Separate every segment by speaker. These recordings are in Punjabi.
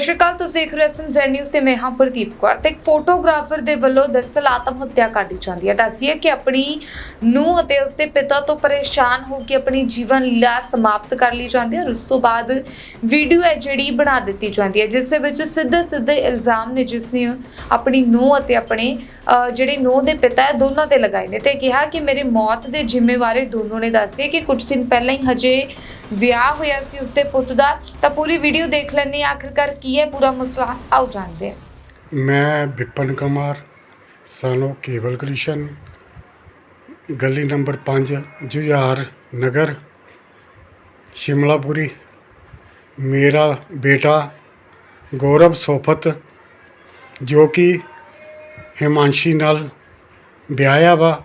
Speaker 1: ਸ਼੍ਰੀ ਅਕਾਲ ਤੁਸੀਂ ਦੇਖ ਰਹੇ ਹੋ ਜ਼ੈਡ ਨਿਊਜ਼ ਤੇ ਮੈਂ ਹਾਂ ਪ੍ਰਦੀਪ ਕੌਰ ਤੇ ਇੱਕ ਫੋਟੋਗ੍ਰਾਫਰ ਦੇ ਵੱਲੋਂ ਦਰਸਲ ਆਤਮ ਹੱਤਿਆ ਕਰ ਲਈ ਜਾਂਦੀ ਹੈ। ਦੱਸਦੀ ਹੈ ਕਿ ਆਪਣੀ ਨੂੰਹ ਅਤੇ ਉਸਦੇ ਪਿਤਾ ਤੋਂ ਪਰੇਸ਼ਾਨ ਹੋ ਕੇ ਆਪਣੀ ਜੀਵਨ ਲੀਲਾ ਸਮਾਪਤ ਕਰ ਲਈ ਜਾਂਦੀ ਹੈ ਔਰ ਉਸ ਤੋਂ ਬਾਅਦ ਵੀਡੀਓ ਹੈ ਜਿਹੜੀ ਬਣਾ ਦਿੱਤੀ ਜਾਂਦੀ ਹੈ, ਜਿਸ ਦੇ ਵਿੱਚ ਸਿੱਧੇ ਸਿੱਧੇ ਇਲਜ਼ਾਮ ਨੇ ਜਿਸ ਨੇ ਆਪਣੀ ਨੂੰਹ ਅਤੇ ਆਪਣੇ ਜਿਹੜੇ ਨੂੰਹ ਦੇ ਪਿਤਾ ਹੈ, ਦੋਨਾਂ ਤੇ ਲਗਾਏ ਨੇ। ਤੇ ਕਿਹਾ ਕਿ ਮੇਰੀ ਮੌਤ ਦੇ ਜ਼ਿੰਮੇਵਾਰ ਦੋਨੋਂ ਨੇ ਦੱਸਿਆ ਕਿ ਕੁਝ ਦਿਨ ਪਹਿਲਾਂ ਹੀ ਹਜੇ ਵਿਆਹ ਹੋਇਆ ਸੀ ਉਸਦੇ ਪੁੱਤ ਦਾ। ਤਾਂ ਪੂਰੀ ਵੀਡੀਓ ਦੇਖ ਲੈਣੇ ਆਖਿਰਕਾਰ ਕੀ ਹੈ ਪੂਰਾ ਮਸਲਾ? ਆਓ ਜਾਣਦੇ ਹਾਂ।
Speaker 2: ਮੈਂ ਵਿਪਨ ਕੁਮਾਰ, ਸਾਨੂੰ ਕੇਵਲ ਕ੍ਰਿਸ਼ਨ, ਗਲੀ ਨੰਬਰ 5 ਜੁਝਾਰ ਨਗਰ, ਸ਼ਿਮਲਾਪੁਰੀ। ਮੇਰਾ ਬੇਟਾ ਗੌਰਵ ਸੋਫਤ ਜੋ ਕਿ ਹਿਮਾਂਸ਼ੀ ਨਾਲ ਵਿਆਹਿਆ ਵਾ।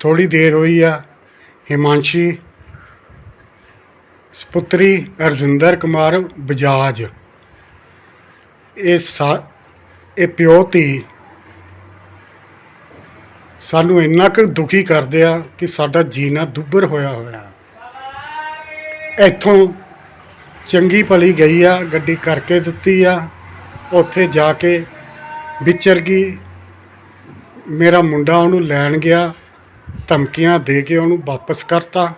Speaker 2: ਥੋੜੀ ਦੇਰ ਹੋਈ ਆ, ਹਿਮਾਂਸ਼ੀ ਸਪੁੱਤਰੀ ਅਰਜਿੰਦਰ ਕੁਮਾਰ ਬਜਾਜ। ਇਹ ਸਾ ਇਹ ਪਿਓ ਧੀ ਸਾਨੂੰ ਇੰਨਾ ਕੁ ਦੁਖੀ ਕਰਦੇ ਆ ਕਿ ਸਾਡਾ ਜੀਣਾ ਦੁੱਭਰ ਹੋਇਆ ਹੋਇਆ। ਇੱਥੋਂ ਚੰਗੀ ਭਲੀ ਗਈ ਆ, ਗੱਡੀ ਕਰਕੇ ਦਿੱਤੀ ਆ, ਉੱਥੇ ਜਾ ਕੇ ਵਿਚਰ ਗਈ। ਮੇਰਾ ਮੁੰਡਾ ਉਹਨੂੰ ਲੈਣ ਗਿਆ, ਧਮਕੀਆਂ ਦੇ ਕੇ ਉਹਨੂੰ ਵਾਪਸ ਕਰਤਾ।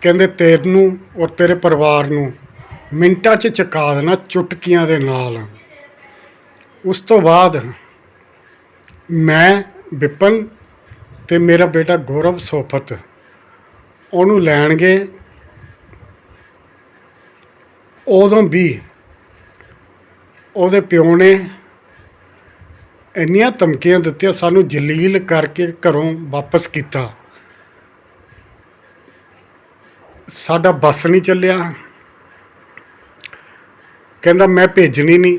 Speaker 2: ਕਹਿੰਦੇ, ਤੈਨੂੰ ਔਰ ਤੇਰੇ ਪਰਿਵਾਰ ਨੂੰ ਮਿੰਟਾਂ 'ਚ ਚੁਕਾ ਦੇਣਾ ਚੁਟਕੀਆਂ ਦੇ ਨਾਲ। ਉਸ ਤੋਂ ਬਾਅਦ ਮੈਂ ਵਿਪਨ ਤੇ ਮੇਰਾ ਬੇਟਾ ਗੌਰਵ ਸੋਫਤ ਉਹਨੂੰ ਲੈਣਗੇ। ਉਦੋਂ ਵੀ ਉਹਦੇ ਪਿਓ ਨੇ ਇੰਨੀਆਂ ਧਮਕੀਆਂ ਦਿੱਤੀਆਂ, ਸਾਨੂੰ ਜਲੀਲ ਕਰਕੇ ਘਰੋਂ ਵਾਪਸ ਕੀਤਾ। ਸਾਡਾ ਬੱਸ ਨਹੀਂ ਚੱਲਿਆ। ਕਹਿੰਦਾ ਮੈਂ ਭੇਜਣੀ ਨਹੀਂ।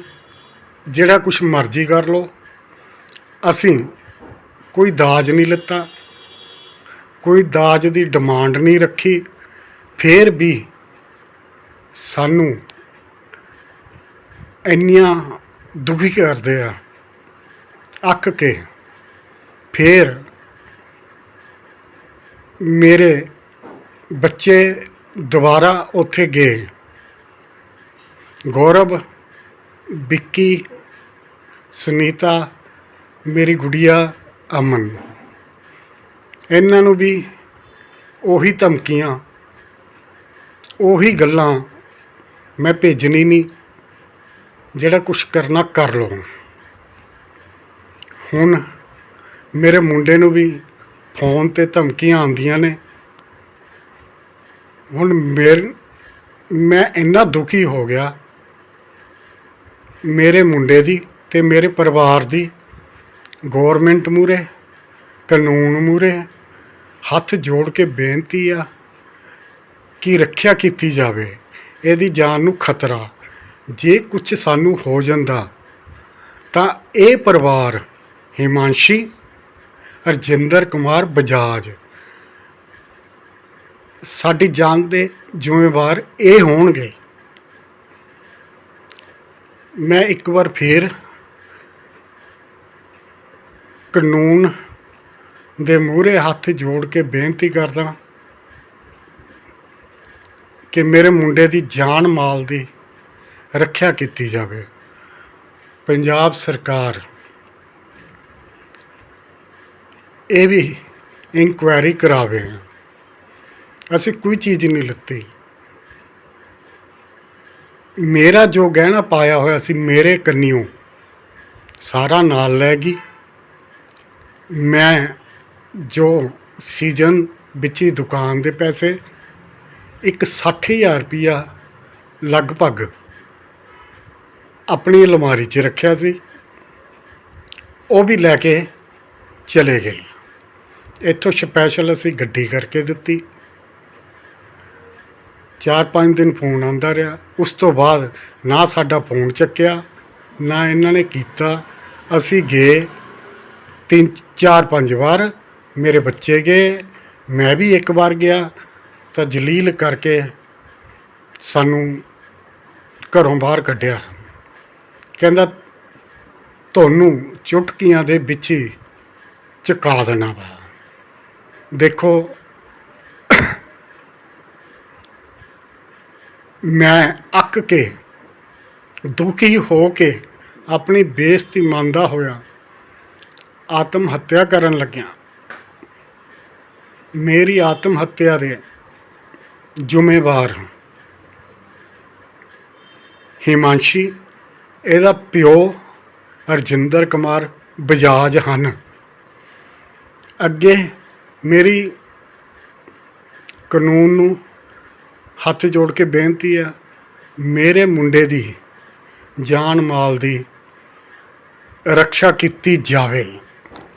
Speaker 2: ਜਿਹੜਾ ਕੁਝ ਮਰਜ਼ੀ ਕਰ ਲੋ ਅਸੀਂ ਕੋਈ ਦਾਜ ਨਹੀਂ ਲਿੱਤਾ। ਕੋਈ ਦਾਜ ਦੀ ਡਿਮਾਂਡ ਨਹੀਂ ਰੱਖੀ। ਫੇਰ ਵੀ ਸਾਨੂੰ ਇੰਨੀਆਂ ਦੁਖੀ ਕਰਦੇ ਆ। ਅੱਕ ਕੇ ਫੇਰ ਮੇਰੇ ਬੱਚੇ ਦੁਬਾਰਾ ਉੱਥੇ ਗਏ। ਗੌਰਵ, ਵਿੱਕੀ, ਸੁਨੀਤਾ, ਮੇਰੀ ਗੁੜੀਆ, ਅਮਨ। ਇਹਨਾਂ ਨੂੰ ਵੀ ਉਹੀ ਧਮਕੀਆਂ, ਉਹੀ ਗੱਲਾਂ ਮੈਂ ਭੇਜਣੀ ਨਹੀਂ, ਜਿਹੜਾ ਕੁਝ ਕਰਨਾ ਕਰ ਲਓ। ਹੁਣ ਮੇਰੇ ਮੁੰਡੇ ਨੂੰ ਵੀ ਫੋਨ ਤੇ ਧਮਕੀਆਂ ਆਉਂਦੀਆਂ ਨੇ। ਹੁਣ ਮੇਰ, ਮੈਂ ਇੰਨਾ ਦੁਖੀ ਹੋ ਗਿਆ ਮੇਰੇ ਮੁੰਡੇ ਦੀ ਤੇ ਮੇਰੇ ਪਰਿਵਾਰ ਦੀ ਗਵਰਨਮੈਂਟ ਮੂਰੇ ਕਾਨੂੰਨ ਮੂਰੇ ਹੱਥ ਜੋੜ ਕੇ ਬੇਨਤੀ ਆ ਕਿ ਰੱਖਿਆ ਕੀਤੀ ਜਾਵੇ। ਇਹਦੀ ਜਾਨ ਨੂੰ ਖਤਰਾ, ਜੇ ਕੁਝ ਸਾਨੂੰ ਹੋ ਜਾਂਦਾ ਤਾਂ ਇਹ ਪਰਿਵਾਰ ਹਿਮਾਂਸ਼ੀ, ਰਜਿੰਦਰ ਕੁਮਾਰ ਬਜਾਜ ਸਾਡੀ ਜਾਨ ਦੇ ਜ਼ਿੰਮੇਵਾਰ ਇਹ ਹੋਣਗੇ। ਮੈਂ ਇੱਕ ਵਾਰ ਫੇਰ ਕਾਨੂੰਨ ਦੇ ਮੂਹਰੇ ਹੱਥ ਜੋੜ ਕੇ ਬੇਨਤੀ ਕਰਦਾ ਕਿ ਮੇਰੇ ਮੁੰਡੇ ਦੀ ਜਾਨ ਮਾਲ ਦੀ ਰੱਖਿਆ ਕੀਤੀ ਜਾਵੇ। ਪੰਜਾਬ ਸਰਕਾਰ ਇਹ ਵੀ ਇਨਕੁਆਇਰੀ ਕਰਾਵੇ। ਅਸੀਂ ਕੋਈ ਚੀਜ਼ ਨਹੀਂ ਲਿੱਤੀ। ਮੇਰਾ ਜੋ ਗਹਿਣਾ ਪਾਇਆ ਹੋਇਆ ਸੀ ਮੇਰੇ ਕੰਨਿਓ, ਸਾਰਾ ਨਾਲ ਲੈ ਗਈ। ਮੈਂ ਜੋ ਸੀਜ਼ਨ ਵਿੱਚ ਹੀ ਦੁਕਾਨ ਦੇ ਪੈਸੇ, ਇੱਕ 60000 ਰੁਪਇਆ ਲਗਭਗ ਆਪਣੀ ਅਲਮਾਰੀ 'ਚ ਰੱਖਿਆ ਸੀ। ਉਹ ਵੀ ਲੈ ਕੇ ਚਲੇ ਗਏ। ਇੱਥੋਂ ਸਪੈਸ਼ਲ ਅਸੀਂ ਗੱਡੀ ਕਰਕੇ ਦਿੱਤੀ। ਚਾਰ ਪੰਜ ਦਿਨ ਫੋਨ ਆਉਂਦਾ ਰਿਹਾ। ਉਸ ਤੋਂ ਬਾਅਦ ਨਾ ਸਾਡਾ ਫੋਨ ਚੱਕਿਆ, ਨਾ ਇਹਨਾਂ ਨੇ ਕੀਤਾ। ਅਸੀਂ ਗਏ ਤਿੰਨ ਚਾਰ ਪੰਜ ਵਾਰ। ਮੇਰੇ ਬੱਚੇ ਗਏ, ਮੈਂ ਵੀ ਇੱਕ ਵਾਰ ਗਿਆ। ਤਾਂ ਜਲੀਲ ਕਰਕੇ ਸਾਨੂੰ ਘਰੋਂ ਬਾਹਰ ਕੱਢਿਆ। ਕਹਿੰਦਾ, ਤੁਹਾਨੂੰ ਚੁਟਕੀਆਂ ਦੇ ਵਿੱਚ ਹੀ ਚੁਕਾ ਦੇਣਾ ਵਾ। ਦੇਖੋ ਮੈਂ ਅੱਕ ਕੇ, ਦੁਖੀ ਹੋ ਕੇ ਆਪਣੀ ਬੇਇੱਜ਼ਤੀ ਮੰਨਦਾ ਹੋਇਆ ਆਤਮ ਹੱਤਿਆ ਕਰਨ ਲੱਗਿਆ। ਮੇਰੀ ਆਤਮ ਹੱਤਿਆ ਦੇ ਜ਼ਿੰਮੇਵਾਰ ਹਾਂ। ਹਿਮਾਂਸ਼ੀ, ਇਹਦਾ ਪਿਓ ਹਰਜਿੰਦਰ ਕੁਮਾਰ ਬਜਾਜ ਹਨ। ਅੱਗੇ ਮੇਰੀ ਕਾਨੂੰਨ ਨੂੰ ਹੱਥ ਜੋੜ ਕੇ ਬੇਨਤੀ ਆ ਮੇਰੇ ਮੁੰਡੇ ਦੀ ਜਾਨ ਮਾਲ ਦੀ ਰੱਖਿਆ ਕੀਤੀ ਜਾਵੇ।